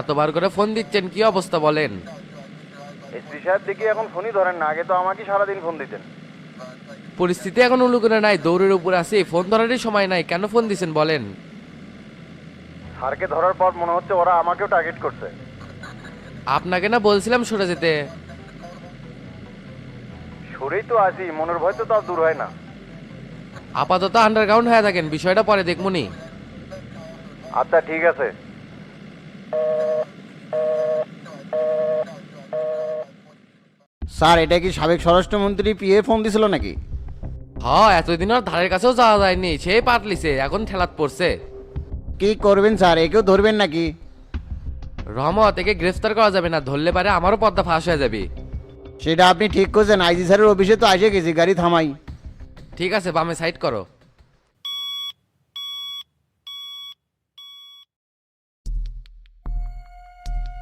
এতবার করে ফোন দিচ্ছেন কি অবস্থা বলেন? এসপি সাহেব দেখি এখন ফোনই ধরেন না আগে তো আমাকে সারাদিন ফোন দিতেন। পরিস্থিতি এখন অনুকূলে নাই দৌড়ের উপর আছি ফোন ধরারই সময় নাই কেন ফোন দিছেন বলেন? স্যারকে ধরার পর মনে হচ্ছে ওরা আমাকেও টার্গেট করছে। আপনাকে না বলছিলাম সরে যেতে। সরেই তো আছি মনের ভয় তো তার দূর হয় না। আপাতত আন্ডারগ্রাউন্ড হয়ে থাকেন বিষয়টা পরে দেখমুনি। আচ্ছা ঠিক আছে। স্যার এটা কি সাবেক স্বরাষ্ট্রমন্ত্রী পিএ ফোন দিছিল নাকি? হ এতদিন আর ধারের কাছেও যাওয়া যায়নি। সে পাটলিছে এখন ঠেলাত পড়ছে। কি করবেন স্যার একেও ধরবেন নাকি? রহমত একে গ্রেফতার করা যাবে না ধরলে পারে আমারও পদ্মা ফাঁস হয়ে যাবে। সেটা আপনি ঠিক করছেন আইজি স্যারের অফিসে তো এসে গেছি গাড়ি থামাই। ঠিক আছে বামে সাইড করো।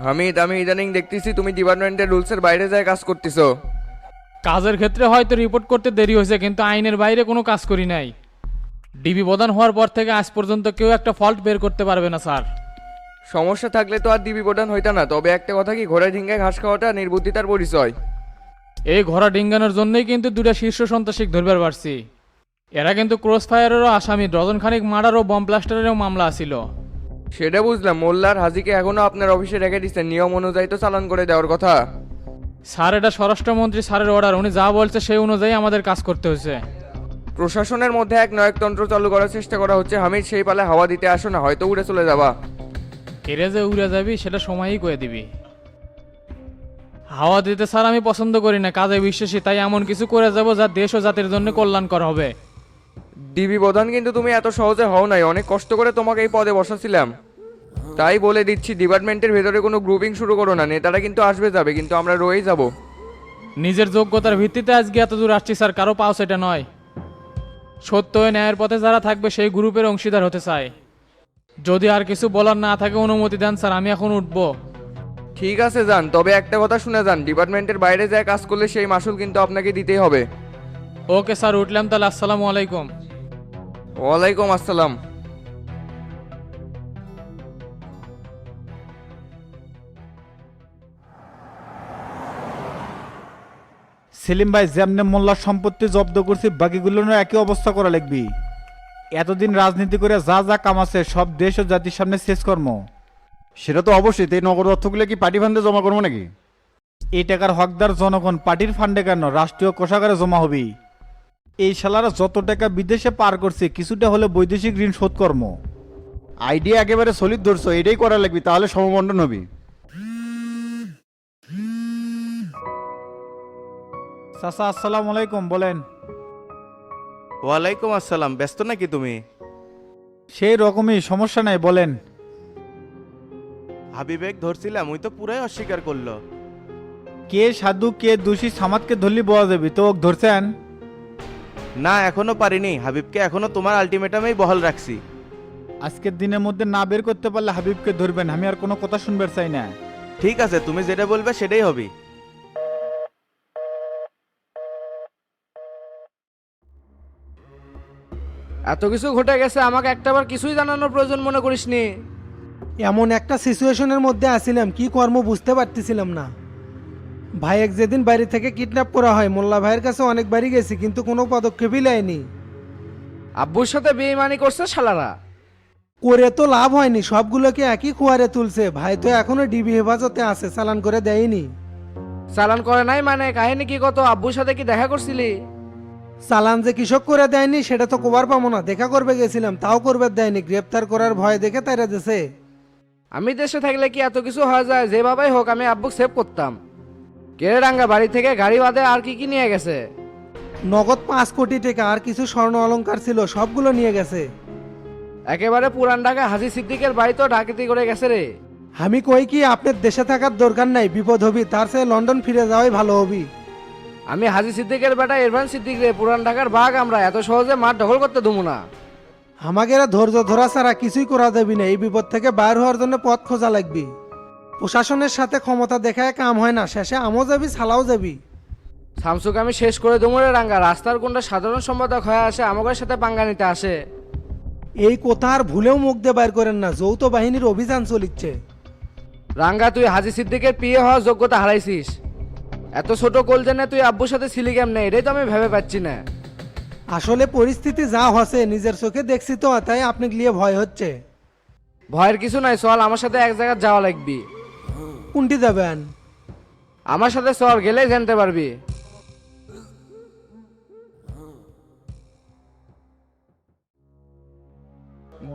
হামিদ আমি ইদানিং দেখতেছি তুমি ডিপার্টমেন্টের রুলসের বাইরে যায় কাজ করতেছো। কাজের ক্ষেত্রে হয়তো রিপোর্ট করতে দেরি হয়েছে কিন্তু আইনের বাইরে কোনো কাজ করি নাই। ডিবি প্রদান হওয়ার পর থেকে আজ পর্যন্ত কেউ একটা ফল্ট বের করতে পারবে না স্যার। সমস্যা থাকলে তো আর ডিবি প্রদান হইতা না তবে একটা কথা কি ঘোড়া ঝিঙ্গায় ঘাস খাওয়াটা নির্বুদ্ধিতার পরিচয়। এই ঘোড়া ডিঙ্গানোর জন্যই কিন্তু দুটা শীর্ষ সন্ত্রাসিক ধরবার পারছি এরা কিন্তু ক্রস ফায়ারেরও আসামি ডজন খানিক মার্ডার ও বম ব্লাস্টারেরও মামলা আছিল। সেটা বুঝলাম। মোল্লার হাজিকে এখনও আপনার অফিসে রেখে দিচ্ছেন নিয়ম অনুযায়ী তো চালান করে দেওয়ার কথা। স্যার এটা স্বরাষ্ট্রমন্ত্রী স্যারের অর্ডার উনি যা বলছে সেই অনুযায়ী আমাদের কাজ করতে হয়েছে। প্রশাসনের মধ্যে এক নয়কতন্ত্র চালু করার চেষ্টা করা হচ্ছে। হামিদ সেই পালে হাওয়া দিতে আসো না হয়তো উড়ে চলে যাবা। কেড়ে যে উড়ে যাবি সেটা সময়ই করে দিবি। হাওয়া দিতে স্যার আমি পছন্দ করি না। কাজে বিশ্বাসী তাই এমন কিছু করে যাব যা দেশ ও জাতির জন্য কল্যাণকর হবে। ডিবি প্রধান কিন্তু তুমি এত সহজে হও নাই। অনেক কষ্ট করে তোমাকে এই পদে বসাছিলাম। তাই বলে দিচ্ছি ডিপার্টমেন্টের ভেতরে কোনো গ্রুপিং শুরু করো না। নেতারা কিন্তু আসবে যাবে কিন্তু আমরা রয়েই যাব। নিজের যোগ্যতার ভিত্তিতে আজকে এত দূর আসছি স্যার কারও পাও সেটা নয়। সত্য ন্যায়ের পথে যারা থাকবে সেই গ্রুপের অংশীদার হতে চায়। যদি আর কিছু বলার না থাকে অনুমতি দেন স্যার আমি এখন উঠব। ঠিক আছে যান। তবে একটা কথা শুনে যান। ডিপার্টমেন্টের বাইরে যায় কাজ করলে সেই মাসুল কিন্তু আপনাকে দিতেই হবে। ওকে স্যার উঠলাম তাহলে। আসসালামু আলাইকুম। ওয়ালাইকুম আসসালাম। সেলিম ভাই যেমনে মোল্লার সম্পত্তি জব্দ করছি বাকিগুলোর একই অবস্থা করা লাগবি। এতদিন রাজনীতি করে যা যা কাম আছে সব দেশ ও জাতির সামনে শেষ কর্ম। সেটা তো অবশ্যই এই নগদ অর্থগুলো কি পার্টি ফান্ডে জমা করব নাকি? এই টাকার হকদার জনগণ পার্টির ফান্ডে কেন? রাষ্ট্রীয় কোষাগারে জমা হবেই। এই শালারা যত টাকা বিদেশে পার করছে কিছুটা হলে বৈদেশিক ঋণ শোধ কর্ম। আইডিয়া একেবারে সলিড ধরছো এটাই করা লাগবে তাহলে সমবন্টন হবে। চাচা আসসালামু আলাইকুম বলেন। ওয়ালাইকুম আসসালাম ব্যস্ত নাকি তুমি? সেই রকমই সমস্যা নাই বলেন। হাবিবেক ধরছিলাম ওই তো পুরাই অস্বীকার করল। কে সাধু কে দোষী সামাদকে ধরলি বলা যাবে তো ওকে ধরছেন? না এখনও পারিনি। হাবিবকে এখনও তোমার আলটিমেটামেই বহাল রাখছি। আজকের দিনের মধ্যে না বের করতে পারলে হাবিবকে ধরবেন আমি আর কোনো কথা শুনবার চাই না। ঠিক আছে তুমি যেটা বলবে সেটাই হবে। এত কিছু ঘটে গেছে আমাকে একটাবার কিছুই জানানোর প্রয়োজন মনে করিসনি। এমন একটা সিচুয়েশনের মধ্যে আছিলাম কি কর্ম বুঝতে পারতেছিলাম না। ভাইয়েক যেদিন বাড়ি থেকে কিডন্যাপ করা হয় মোল্লা ভাইয়ের কাছে অনেক বাড়ি গেছি কিন্তু কোনো পদক্ষেপই নেয়নি। আব্বুর সাথে বেইমানি করছে শালারা। করে তো লাভ হয়নি সবগুলোকে একই কুয়ারে তুলছে। ভাই তো এখনও ডিবি হেফাজতে আছে চালান করে দেয়নি। চালান করে নাই মানে? কাহিনী কি কত? আব্বুর সাথে কি দেখা করছিলি? চালান যে কৃষক করে দেয়নি সেটা তো কবার পাবো না। দেখা করবে গেছিলাম তাও করবে দেয়নি। গ্রেপ্তার করার ভয় দেখে তারা দেশে আমি দেশে থাকলে কি এত কিছু হয়ে যায়? যেভাবেই হোক আমি আব্বুক সেভ করতাম। কেড়ে ডাঙ্গা বাড়ি থেকে গাড়ি বাদে আর কি কি নিয়ে গেছে? নগদ পাঁচ কোটি টাকা আর কিছু স্বর্ণ অলংকার ছিল সবগুলো নিয়ে গেছে। একেবারে পুরান ঢাকা হাজি সিদ্দিকের বাড়ি তো ডাকাতি করে গেছে রে। আমি কই কি আপনার দেশে থাকার দরকার নাই বিপদ হবি তার চেয়ে লন্ডন ফিরে যাওয়াই ভালো হবি। আমি হাজি সিদ্দিকের বেটা ইরফান সিদ্দিক রে পুরান ঢাকার বাঘ আমরা এত সহজে মাঠ দখল করতে দেবো না। আমাকে ধৈর্য ধরা ছাড়া কিছুই করা দেবি না এই বিপদ থেকে বাইর হওয়ার জন্য পথ খোঁজা লাগবি। প্রশাসনের সাথে ক্ষমতা দেখায় কাম হয় না শেষে আমও যাবি ছালাও যাবি। শামসুকে আমি শেষ করে দুমরে রাঙ্গা রাস্তার কোনটা সাধারণ সম্পাদক হয়ে আসে আমাদের সাথে পাঙ্গা নিতে আসে। এই কথা আর ভুলেও মুখ দিয়ে বাইর করেন না যৌথ বাহিনীর অভিযান চলিচ্ছে। রাঙ্গা তুই হাজি সিদ্দিকের পিয়ে হওয়ার যোগ্যতা হারাইছিস। এত ছোট কোল জেনে তুই আব্বুর সাথে ছিলি কেমনে এটাই তো আমি ভেবে পাচ্ছি না। আসলে পরিস্থিতি যা হসে নিজের চোখে দেখছি তো তাই আপনি গিয়ে ভয় হচ্ছে। ভয়ের কিছু নাই চল আমার সাথে এক জায়গায় যাওয়া লাগবি। কোনটি যাবেন আমার সাথে চল গেলেই জানতে পারবি।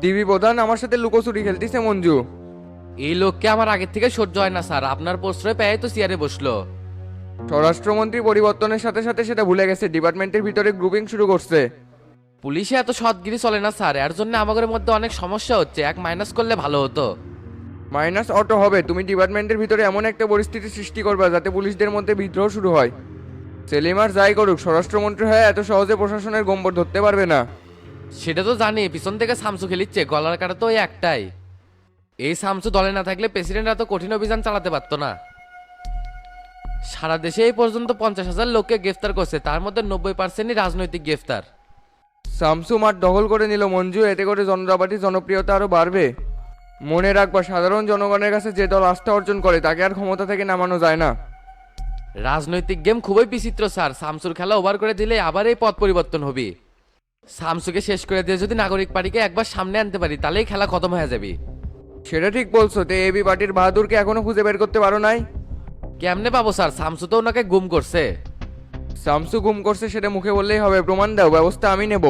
ডিবি প্রধান আমার সাথে লুকোচুরি খেলতেছে মঞ্জু? এই লোককে আমার আগের থেকে সহ্য হয় না স্যার। আপনার প্রশ্রয় পেয়ে তো চেয়ারে বসল। স্বরাষ্ট্রমন্ত্রী পরিবর্তনের সাথে সাথে সেটা ভুলে গেছে ডিপার্টমেন্টের ভিতরে গ্রুপিং শুরু করছে। পুলিশে এত সৎগিরি চলে না স্যার। এর জন্য আমাদের মধ্যে অনেক সমস্যা হচ্ছে। এক মাইনাস করলে ভালো হতো। মাইনাস অটো হবে। তুমি ডিপার্টমেন্টের ভিতরে এমন একটা পরিস্থিতি সৃষ্টি করবা যাতে পুলিশদের মধ্যে বিদ্রোহ শুরু হয়। সেলিমার যাই করুক স্বরাষ্ট্রমন্ত্রী হয়ে এত সহজে প্রশাসনের গম্বর ধরতে পারবে না। সেটা তো জানি পিছন থেকে সামসু খেলিচ্ছে গলার কাটা তো ওই একটাই। এই সামসু দলে না থাকলে প্রেসিডেন্ট এত কঠিন অভিযান চালাতে পারতো না। সারা দেশে এই পর্যন্ত পঞ্চাশ হাজার লোককে গ্রেফতার করছে তার মধ্যে নব্বই পার্সেন্টই রাজনৈতিক গ্রেফতার। সামসু মাঠ দখল করে নিল মঞ্জু এতে করে জনতাপাটির জনপ্রিয়তা আরও বাড়বে। মনে রাখবা সাধারণ জনগণের কাছে যে দল আস্থা অর্জন করে তাকে আর ক্ষমতা থেকে নামানো যায় না। রাজনৈতিক গেম খুবই বিচিত্র স্যার। শামসুর খেলা ওভার করে দিলে আবার এই পথ পরিবর্তন হবে। শামসুকে শেষ করে দিয়ে যদি নাগরিক পার্টিকে একবার সামনে আনতে পারি তাহলেই খেলা খতম হয়ে যাবে। সেটা ঠিক বলছো তে এবি পার্টির বাহাদুরকে এখনও খুঁজে বের করতে পারো নাই? কেমনে পাবো স্যার? শামসু তো ওনাকে গুম করছে। সামসু গুম করছে সেটা মুখে বললেই হবে। প্রমাণ দাও ব্যবস্থা আমি নেব।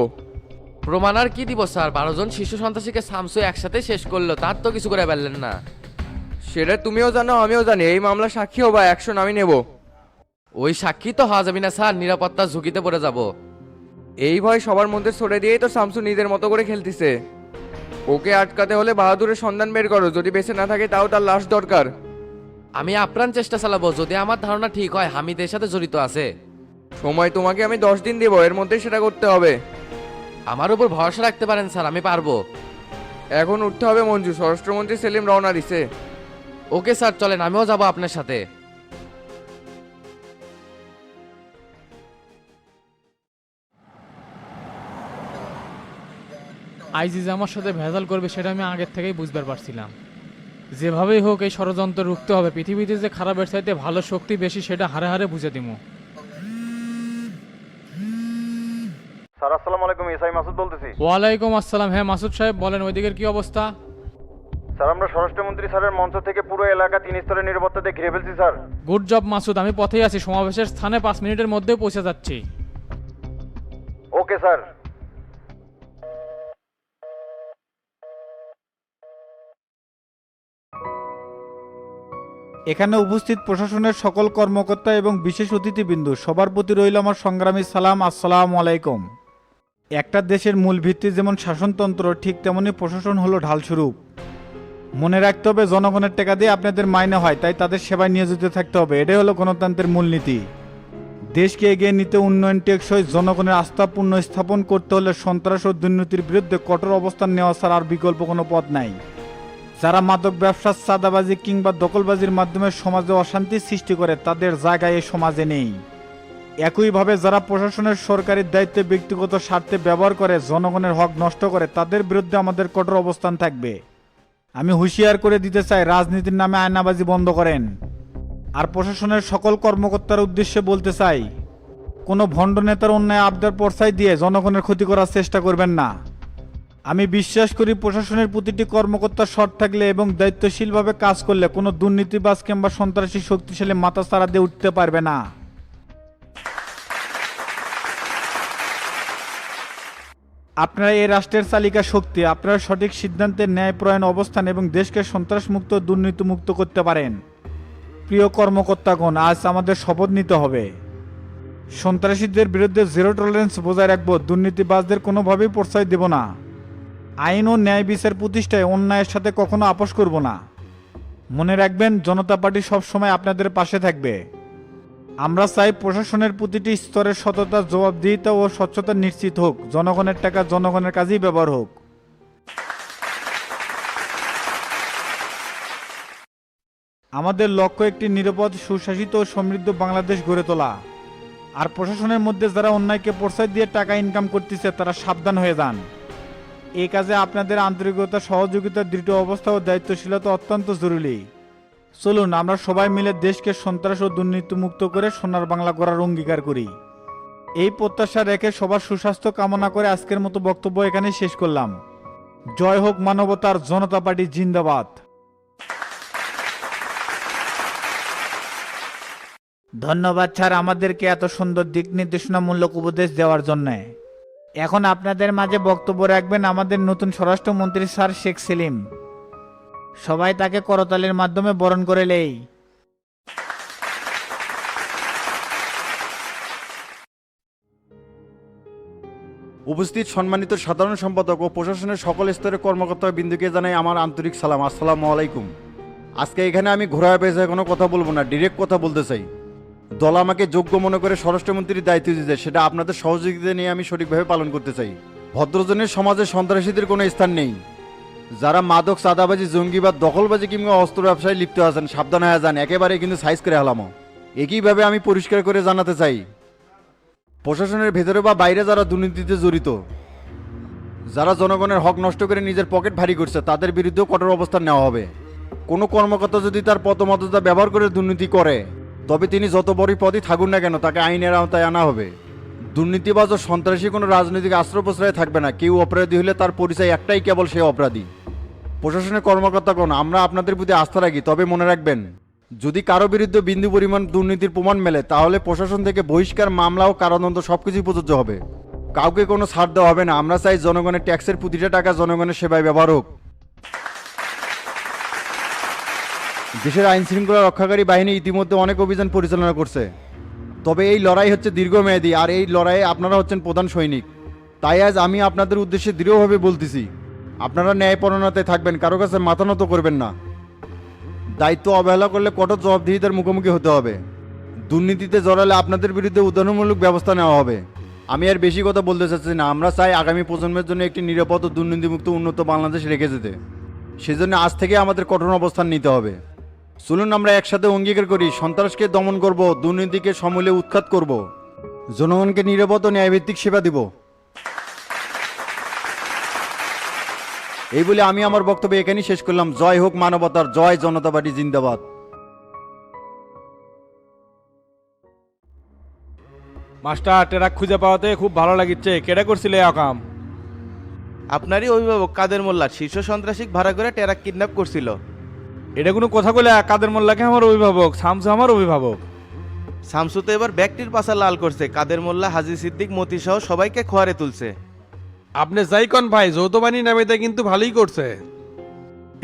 প্রমাণ আর কি দিব স্যার? বারো জন শিশু সন্ত্রাসীকে সামসু একসাথে শেষ করল তার তো কিছু করে পারলেন না। সেটা তুমিও জানো আমিও জানি। এই মামলা সাক্ষী হবা অ্যাকশন আমি নেব। ওই সাক্ষী তো হওয়া যাবে না স্যার। নিরাপত্তা ঝুঁকিতে পড়ে যাব। এই ভয় সবার মধ্যে ছড়ে দিয়েই তো শামসু নিজের মতো করে খেলতেছে। ওকে আটকাতে হলে বাহাদুরের সন্ধান বের করো। যদি বেঁচে না থাকে তাও তার লাশ দরকার। আমি আপ্রাণ চেষ্টা চালাবো যদি আমার ধারণা ঠিক হয় হামিদের সাথে জড়িত আছে। সময় তোমাকে আমি দশ দিন দেবো এর মধ্যেই সেটা করতে হবে। আমার উপর ভরসা রাখতে পারেন স্যার আমি পারব। এখন উঠতে হবে মঞ্জু স্বরাষ্ট্রমন্ত্রী সেলিম রওনা দিছে। ওকে স্যার চলেন আমিও যাব আপনার সাথে। আইজি যে আমার সাথে ভেজাল করবে সেটা আমি আগের থেকেই বুঝতে পারছিলাম। যেভাবেই হোক এই ষড়যন্ত্র রুখতে হবে পৃথিবীতে যে খারাপের চাইতে ভালো শক্তি বেশি সেটা হারে হারে বুঝে দিমু। স্যার আসসালামু আলাইকুম এসআই মাসুদ বলতেছি। ওয়ালাইকুম আসসালাম। হ্যাঁ মাসুদ সাহেব বলেন ওইদিকের কি অবস্থা? স্যার আমরা স্বরাষ্ট্রমন্ত্রী স্যারের মঞ্চ থেকে পুরো এলাকা তিন স্তরের নিরাপত্তা দিয়ে ঘিরে ফেলছি স্যার। Good job Masud. আমি পথেই আছি। সমাবেশের স্থানে পাঁচ মিনিটের মধ্যে পৌঁছে যাচ্ছি। Okay sir. এখানে উপস্থিত প্রশাসনের সকল কর্মকর্তা এবং বিশেষ অতিথিবৃন্দু সবার প্রতি রইল আমার সংগ্রামী সালাম। আসসালামু আলাইকুম। একটা দেশের মূল ভিত্তি যেমন শাসনতন্ত্র, ঠিক তেমনি প্রশাসন হলো ঢালস্বরূপ। মনে রাখতে হবে, জনগণের টাকা দিয়ে আপনাদের মাইনে হয়, তাই তাদের সেবায় নিয়োজিত থাকতে হবে। এটাই হলো গণতন্ত্রের মূলনীতি দেশকে এগিয়ে নিতে উন্নয়ন টেকসই, জনগণের আস্থা পূর্ণ স্থাপন করতে হলে সন্ত্রাস ও দুর্নীতির বিরুদ্ধে কঠোর অবস্থান নেওয়া ছাড়া আর বিকল্প কোনো পথ নাই। যারা মাদক ব্যবসা, চাঁদাবাজি কিংবা দখলবাজির মাধ্যমে সমাজে অশান্তি সৃষ্টি করে, তাদের জায়গায় এই সমাজে নেই। একইভাবে যারা প্রশাসনের সরকারি দায়িত্বে ব্যক্তিগত স্বার্থে ব্যবহার করে জনগণের হক নষ্ট করে, তাদের বিরুদ্ধে আমাদের কঠোর অবস্থান থাকবে। আমি হুঁশিয়ার করে দিতে চাই, রাজনীতির নামে আয়নাবাজি বন্ধ করেন। আর প্রশাসনের সকল কর্মকর্তার উদ্দেশ্যে বলতে চাই, কোনো ভণ্ড নেতার অন্যায় আবদার পর্সায় দিয়ে জনগণের ক্ষতি করার চেষ্টা করবেন না। আমি বিশ্বাস করি প্রশাসনের প্রতিটি কর্মকর্তা সৎ থাকলে এবং দায়িত্বশীলভাবে কাজ করলে কোনো দুর্নীতিবাজ কিংবা সন্ত্রাসী শক্তিশালী মাথা ছাড়া দিয়ে উঠতে পারবে না। আপনারা এই রাষ্ট্রের চালিকা শক্তি, আপনারা সঠিক সিদ্ধান্তের ন্যায়প্রয়ণ অবস্থান এবং দেশকে সন্ত্রাসমুক্ত, দুর্নীতিমুক্ত করতে পারেন। প্রিয় কর্মকর্তাগণ, আজ আমাদের শপথ নিতে হবে। সন্ত্রাসীদের বিরুদ্ধে জিরো টলারেন্স বজায় রাখব, দুর্নীতিবাজদের কোনোভাবেই প্রশ্রয় দেব না। আইন ও ন্যায় বিচার প্রতিষ্ঠায় অন্যায়ের সাথে কখনো আপোষ করব না। মনে রাখবেন, জনতা পার্টি সবসময় আপনাদের পাশে থাকবে। আমরা চাই প্রশাসনের প্রতিটি স্তরের সততা, জবাবদিহিতা ও স্বচ্ছতা নিশ্চিত হোক। জনগণের টাকা জনগণের কাজেই ব্যবহার হোক। আমাদের লক্ষ্য একটি নিরাপদ, সুশাসিত ও সমৃদ্ধ বাংলাদেশ গড়ে তোলা। আর প্রশাসনের মধ্যে যারা অন্যায়কে প্রশ্রয় দিয়ে টাকা ইনকাম করতেছে, তারা সাবধান হয়ে যান। এই কাজে আপনাদের আন্তরিকতা, সহযোগিতা, দৃঢ় অবস্থা ও দায়িত্বশীলতা অত্যন্ত জরুরি। চলুন, আমরা সবাই মিলে দেশকে সন্ত্রাস ও দুর্নীতিমুক্ত করে সোনার বাংলা করার অঙ্গীকার করি। এই প্রত্যাশা রেখে সবার সুস্বাস্থ্য কামনা করে আজকের মতো বক্তব্য এখানে শেষ করলাম। জয় হোক মানবতার জনতা পার্টি জিন্দাবাদ। ধন্যবাদ স্যার আমাদেরকে এত সুন্দর দিক নির্দেশনামূলক উপদেশ দেওয়ার জন্য। এখন আপনাদের মাঝে বক্তব্য রাখবেন আমাদের নতুন স্বরাষ্ট্রমন্ত্রী স্যার শেখ সেলিম। সবাই তাকে করতালের মাধ্যমে বরণ করে লেই। উপস্থিত সম্মানিত সাধারণ সম্পাদক ও প্রশাসনের সকল স্তরের কর্মকর্তা বিন্দুকে জানাই আমার আন্তরিক সালাম। আসসালামু আলাইকুম। আজকে এখানে আমি ঘোরা পেয়েছে কোনো কথা বলব না ডিরেক্ট কথা বলতে চাই। দল আমাকে যোগ্য মনে করে স্বরাষ্ট্রমন্ত্রীর দায়িত্ব দিতে সেটা আপনাদের সহযোগিতা নিয়ে আমি সঠিকভাবে পালন করতে চাই। ভদ্রজনের সমাজে সন্ত্রাসীদের কোনো স্থান নেই। যারা মাদক, চাঁদাবাজি, জঙ্গিবাদ, দখলবাজি কিংবা অস্ত্র ব্যবসায় লিপ্ত আছেন, সাবধান হয়ে যান, একেবারে কিন্তু সাইজ করে হালামো। একইভাবে আমি পরিষ্কার করে জানাতে চাই, প্রশাসনের ভেতরে বা বাইরে যারা দুর্নীতিতে জড়িত, যারা জনগণের হক নষ্ট করে নিজের পকেট ভারী করছে, তাদের বিরুদ্ধেও কঠোর অবস্থান নেওয়া হবে। কোনো কর্মকর্তা যদি তার পদমর্যাদা ব্যবহার করে দুর্নীতি করে, তবে তিনি যত বড়ই পদই থাকুন না কেন, তাকে আইনের আওতায় আনা হবে। দুর্নীতিবাজ ও সন্ত্রাসী কোনো রাজনৈতিক আশ্রয় প্রশ্রয় থাকবে না, কেউ অপরাধী হলে তার পরিচয় একটাই, কেবল সে অপরাধী। প্রশাসনের কর্মকর্তাগণ আমরা আপনাদের প্রতি আস্থা রাখি, তবে মনে রাখবেন, যদি কারও বিরুদ্ধে বিন্দু পরিমাণ দুর্নীতির প্রমাণ মেলে, তাহলে প্রশাসন থেকে বহিষ্কার, মামলা ও কারাদণ্ড সবকিছুই প্রযোজ্য হবে। কাউকে কোনো ছাড় দেওয়া হবে না, আমরা চাই জনগণের ট্যাক্সের প্রতিটা টাকা জনগণের সেবায় ব্যবহার হোক। দেশের আইন শৃঙ্খলা রক্ষাকারী বাহিনী ইতিমধ্যে অনেক অভিযান পরিচালনা করছে। তবে এই লড়াই হচ্ছে দীর্ঘমেয়াদী, আর এই লড়াইয়ে আপনারা হচ্ছেন প্রধান সৈনিক। তাই আজ আমি আপনাদের উদ্দেশ্যে দৃঢ়ভাবে বলতেছি আপনারা ন্যায়পরণতায় থাকবেন, কারও কাছে মাথা নত করবেন না। দায়িত্ব অবহেলা করলে কঠোর জবাবদিহিতার মুখোমুখি হতে হবে। দুর্নীতিতে জড়ালে আপনাদের বিরুদ্ধে উদাহরণমূলক ব্যবস্থা নেওয়া হবে। আমি আর বেশি কথা বলতে চাচ্ছি না। আমরা চাই আগামী প্রজন্মের জন্য একটি নিরাপদ ও দুর্নীতিমুক্ত উন্নত বাংলাদেশ রেখে যেতে। সেজন্য আজ থেকে আমাদের কঠোর অবস্থান নিতে হবে। চলুন আমরা একসাথে অঙ্গীকার করি, সন্ত্রাসকে দমন করব, দুর্নীতিকে সমূলে উৎখাত করব। জনগণকে নিরাপদ ও ন্যায়ভিত্তিক সেবা দিব। এই বলে আমি আমার বক্তব্য এখানেই শেষ করলাম। জয় হোক মানবতার জয় জনতা পার্টি জিন্দাবাদ। মাস্টার টেরাক খুঁজে পাওয়াতে খুব ভালো লাগিচ্ছে। কেডা করছিলে অকাম আপনারই অভিভাবক কাদের মোল্লা শীর্ষ সন্ত্রাসী ভাড়া করে টেরাক কিডন্যাপ করছিল। এটা কোনো কথা বলে কাদের মোল্লাকে আমার অভিভাবক শামসু আমার অভিভাবক? শামসু তো এবার ব্যক্তির পাশা লাল করছে। কাদের মোল্লা হাজি সিদ্দিক মতি সহ সবাইকে খোয়ারে তুলছে। আপনি যাই কন ভাই যৌথ নামিতে কিন্তু ভালোই করছে।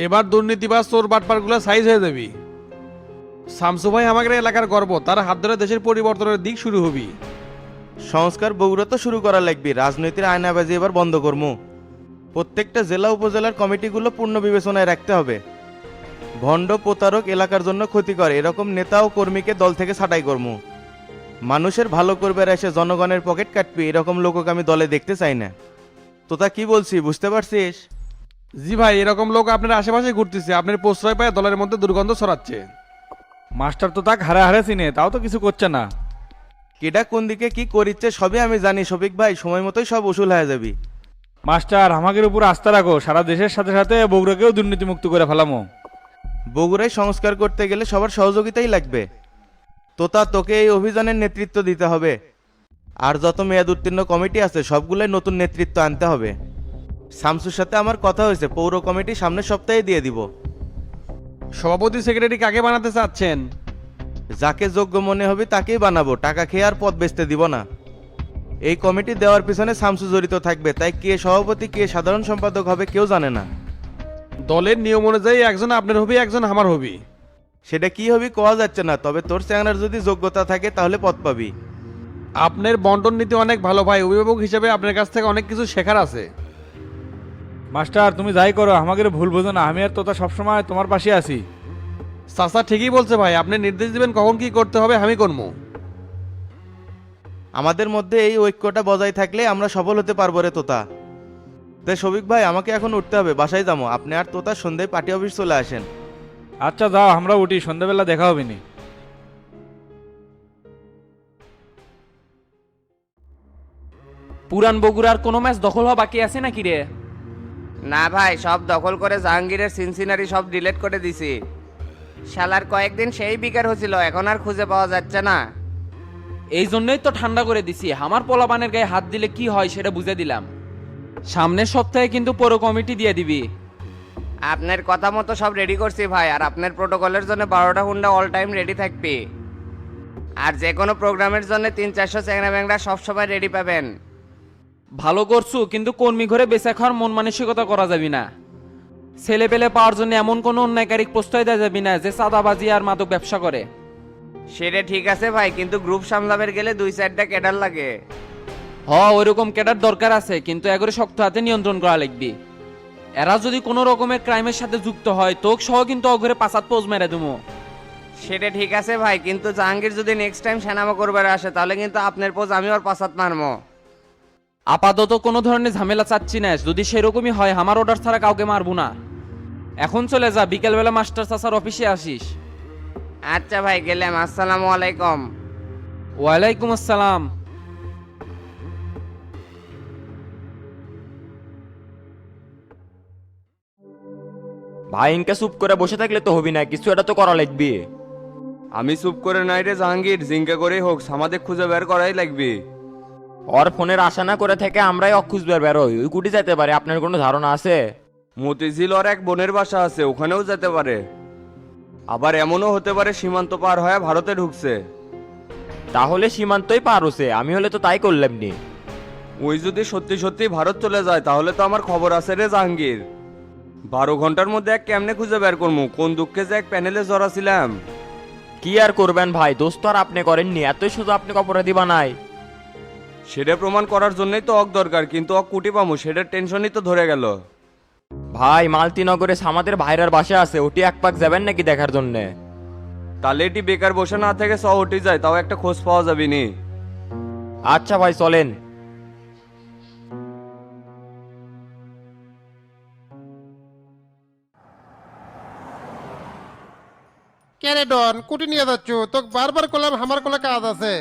এবার দুর্নীতিবাজ চোর বাটপারগুলো সাইজ হয়ে যাবি। শামসু ভাই আমাদের এলাকার গর্ব, তার হাত ধরে দেশের পরিবর্তনের দিক শুরু হবি। সংস্কার বগুড়া তো শুরু করা লাগবে, রাজনৈতিক আয়নাবাজি এবার বন্ধ করমু। প্রত্যেকটা জেলা উপজেলার কমিটিগুলো পূর্ণ বিবেচনায় রাখতে হবে। ভণ্ড প্রতারক এলাকার জন্য ক্ষতিকর, এরকম নেতা ও কর্মীকে দল থেকে ছাঁটাই করমু। মানুষের ভালো করবে এসে জনগণের পকেট কাটবি, এরকম লোককে আমি দলে দেখতে চাই না। তোতা কি বলছি বুঝতে পারছিস? জি ভাই এরকম লোক আপনার আশেপাশে ঘুরতেছে আপনার প্রশ্রয় পায় দলের মধ্যে দুর্গন্ধ ছড়াচ্ছে। মাস্টার তো তাক হারে হারে চিনে তাও তো কিছু করছে না। কেডা কোন দিকে কি করিচ্ছে সবই আমি জানি শফিক ভাই সময় মতোই সব উসুল হয়ে যাবি। মাস্টার আমাদের উপর আস্থা রাখো সারা দেশের সাথে সাথে বগুড়াকেও দুর্নীতিমুক্ত করে ফেলামো। বগুড়ায় সংস্কার করতে গেলে সবার সহযোগিতাই লাগবে। তোতা তোকে এই অভিযানের নেতৃত্ব দিতে হবে। আর যত মেয়াদ উত্তীর্ণ কমিটি আছে সবগুলোই নতুন নেতৃত্ব আনতে হবে। শামসুর সাথে আমার কথা হয়েছে পৌর কমিটি সামনের সপ্তাহে দিয়ে দিব। সভাপতি সেক্রেটারি কাকে বানাতে চাচ্ছেন? যাকে যোগ্য মনে হবে তাকেই বানাবো টাকা খেয়ে আর পদ বেচতে দিব না। এই কমিটি দেওয়ার পিছনে শামসু জড়িত থাকবে তাই কে সভাপতি কে সাধারণ সম্পাদক হবে কেউ জানে না। দলের নিয়ম অনুযায়ী একজন আপনার হবি একজন আমার হবি। সেটা কি হবে কোয়া যাচ্ছে না তবে তোর চ্যাংরার যদি যোগ্যতা থাকে তাহলে পদ পাবি। আপনার বন্টন নীতি অনেক ভালো ভাই অভিভাবক হিসেবে আপনার কাছ থেকে অনেক কিছু শেখার আছে। মাস্টার তুমি যাই করো আমাকে ভুল বোঝো না আমি আর তোতা সবসময় তোমার পাশে আছি। চাচা ঠিকই বলছে ভাই আপনি নির্দেশ দিবেন কখন কি করতে হবে আমি করব। আমাদের মধ্যে এই ঐক্যটা বজায় থাকলে আমরা সফল হতে পারব রে তোতা। তাই শফিক ভাই আমাকে এখন উঠতে হবে বাসায় যাব আপনি আর তোতা সন্ধ্যায় পার্টি অফিস চলে আসেন। আচ্ছা যাও আমরা উঠি সন্ধ্যাবেলা দেখা হবে নি। পুরান বগুড়ার কোনো ম্যাচ দখল হওয়া বাকি আছে নাকি রে? না ভাই সব দখল করে জাহাঙ্গীরের সিনসিনারি সব ডিলিট করে দিছি। শালার কয়েকদিন সেই বিকার হয়েছিল এখন আর খুঁজে পাওয়া যাচ্ছে না। এই জন্যই তো ঠান্ডা করে দিছি। আমার পোলাপানের গায়ে হাত দিলে কি হয় সেটা বুঝে দিলাম। সামনের সপ্তাহে কিন্তু পৌর কমিটি দিয়ে দিবি। আপনার কথা মতো সব রেডি করছি ভাই আর আপনার প্রোটোকলের জন্য বারোটা হুন্ডা অল টাইম রেডি থাকবে। আর যে কোনো প্রোগ্রামের জন্য তিন চারশো চ্যাংরা ব্যাংরা সবসময় রেডি পাবেন। ভালো করছু কিন্তু কর্মী ঘরে বেচা খাওয়ার মন মানসিকতা করা যাবি না। ছেলে পেলে পাওয়ার জন্য এমন কোনো অন্যায়কারী প্রশ্রয় দেওয়া যাবি না যে চাঁদাবাজি আর মাদক ব্যবসা করে। সেটা ঠিক আছে ভাই কিন্তু গ্রুপ সামলাবের গেলে দুই চারটা ক্যাডার লাগে। হ ওইরকম ক্যাডার দরকার আছে কিন্তু এগরে শক্ত হাতে নিয়ন্ত্রণ করা লাগবে। এরা যদি কোনো রকমের ক্রাইমের সাথে যুক্ত হয় তোক সহ কিন্তু অঘরে পাঁচাত পোজ মেরে দেবো সেটা ঠিক আছে ভাই কিন্তু জাহাঙ্গীর যদি নেক্সট টাইম সেনামা করবার আসে তাহলে কিন্তু আপনার পোজ আমি ওর পাসাত মারমো। আপাতত কোনো ধরনের ঝামেলা চাচ্ছি না যদি সেরকমই হয় আমার অর্ডার ছাড়া কাউকে মারবো না। এখন চলে যা বিকেলবেলা মাস্টার চাচার অফিসে আসিস। আচ্ছা ভাই গেলাম আসসালামু আলাইকুম। ওয়ালাইকুম আসসালাম। ভাই ইনকে চুপ করে বসে থাকলে তো হবি না কিছু এটা তো করা লাগবে। আমি চুপ করে নাই রে জাহাঙ্গীর জিঙ্কা করেই হোক আমাদের খুঁজে বের করাই লাগবে। ওর ফোনের আশা না করে থেকে আমরাই অখুঁজবার বেরোই ওই কুটি যেতে পারে আপনার কোনো ধারণা আছে? মতিঝিল ওর এক বোনের বাসা আছে ওখানেও যেতে পারে। আবার এমনও হতে পারে সীমান্ত পার হয়ে ভারতে ঢুকছে। তাহলে সীমান্তই পার হচ্ছে আমি হলে তো তাই করলাম নি। ওই যদি সত্যি সত্যি ভারত চলে যায় তাহলে তো আমার খবর আছে রে জাহাঙ্গীর। বারো ঘণ্টার মধ্যে এক কেমনে খুঁজে বের করব কোন দুঃখে যে এক প্যানেলে জড়া ছিলাম কি আর করবেন ভাই দোস্ত আর আপনি করেননি এতই শুধু আপনি অপরাধী বানাই সেটা প্রমাণ করার জন্যই তো অক দরকার কিন্তু অক কুটি পামু সেটার টেনশনই তো ধরে গেল। ভাই মালতিনগরে আমাদের ভাইরার বাসা আছে ওটি এক পাক যাবেন নাকি দেখার জন্যে? তাহলে এটি বেকার বসে না থেকে স উঠে যায় তাও একটা খোঁজ পাওয়া যাবে নি। আচ্ছা ভাই চলেন। কেন ডন কুটি নিয়ে যাচ্ছ? তোকে বারবার করলাম আমার কোলে কাজ আছে।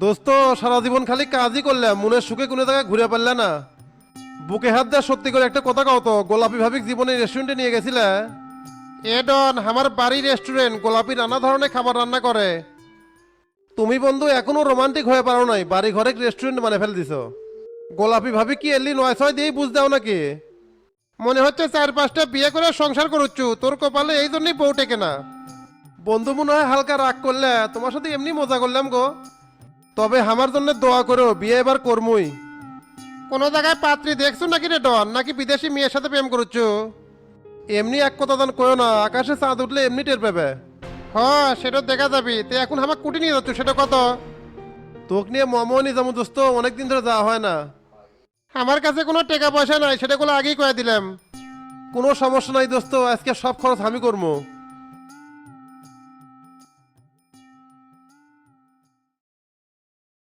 দোস্ত, সারা জীবন খালি কাজই করলাম মনের সুখে কোনো জায়গায় ঘুরে পারলে না। বুকে হাত দেওয়া সত্যি করে একটা কথা কও তো, গোলাপি ভাবিক জীবনে রেস্টুরেন্টে নিয়ে গেছিলে? এ ডন, আমার বাড়ি রেস্টুরেন্ট গোলাপি নানা ধরনের খাবার রান্না করে। তুমি বন্ধু, এখনও রোমান্টিক হয়ে পারো নাই বাড়ি ঘরে রেস্টুরেন্ট মানে ফেল দিছো। গোলাপি ভাবি কি এলি নয় ছয় দিয়েই বুঝ দাও নাকি? মনে হচ্ছে চার পাঁচটা বিয়ে করে সংসার করুচ্ছু, তোর কপালে এই জন্যই বউ টেকে না। বন্ধু মনে হয় হালকা রাগ করলে, তোমার সাথে এমনি মজা করলাম গো। তবে আমার জন্য দোয়া করো বিয়ে এবার করমুই। কোনো জায়গায় পাত্রী দেখছ নাকি রে ডন? নাকি বিদেশি মেয়ের সাথে প্রেম করছ? এমনি এক কথা দান করো না আকাশে চাঁদ উঠলে এমনি টের পাবে। হ্যাঁ সেটা দেখা যাবি। তে এখন আমার কুটি নিয়ে যাচ্ছ সেটা কত? তোকে নিয়ে মমনি যাব দোস্ত অনেকদিন ধরে যাওয়া হয় না। আমার কাছে কোনো টাকা পয়সা নাই সেটা গুলো আগেই কয়ে দিলাম। কোনো সমস্যা নাই দোস্ত আজকে সব খরচ আমি করব